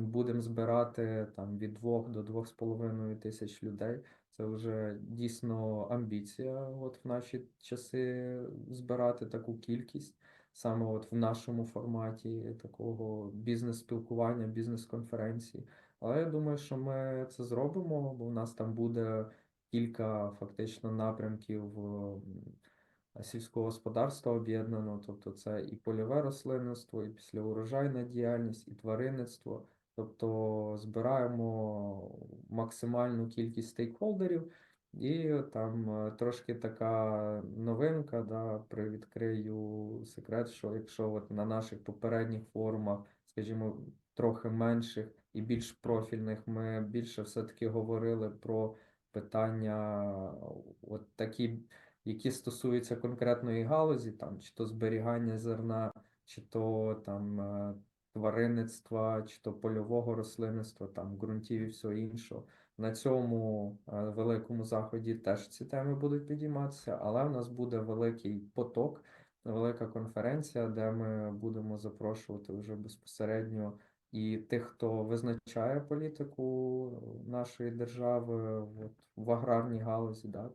будемо збирати там від 2 до 2,5 тисяч людей. Це вже дійсно амбіція, от в наші часи збирати таку кількість, саме от в нашому форматі такого бізнес-спілкування, бізнес-конференції. Але я думаю, що ми це зробимо, бо в нас там буде кілька фактично напрямків сільського господарства об'єднано, тобто це і польове рослинництво, і післяурожайна діяльність, і тваринництво. Тобто збираємо максимальну кількість стейкхолдерів, і там е, трошки така новинка, да, привідкрию секрет, що якщо от на наших попередніх форумах, скажімо, трохи менших і більш профільних, ми більше все-таки говорили про питання, от такі, які стосуються конкретної галузі, там чи то зберігання зерна, чи то там е, тваринництва, чи то польового рослинництва, там ґрунтів і всього іншого. На цьому е, великому заході теж ці теми будуть підійматися, але в нас буде великий поток, велика конференція, де ми будемо запрошувати вже безпосередньо і тих, хто визначає політику нашої держави от, в аграрній галузі, да,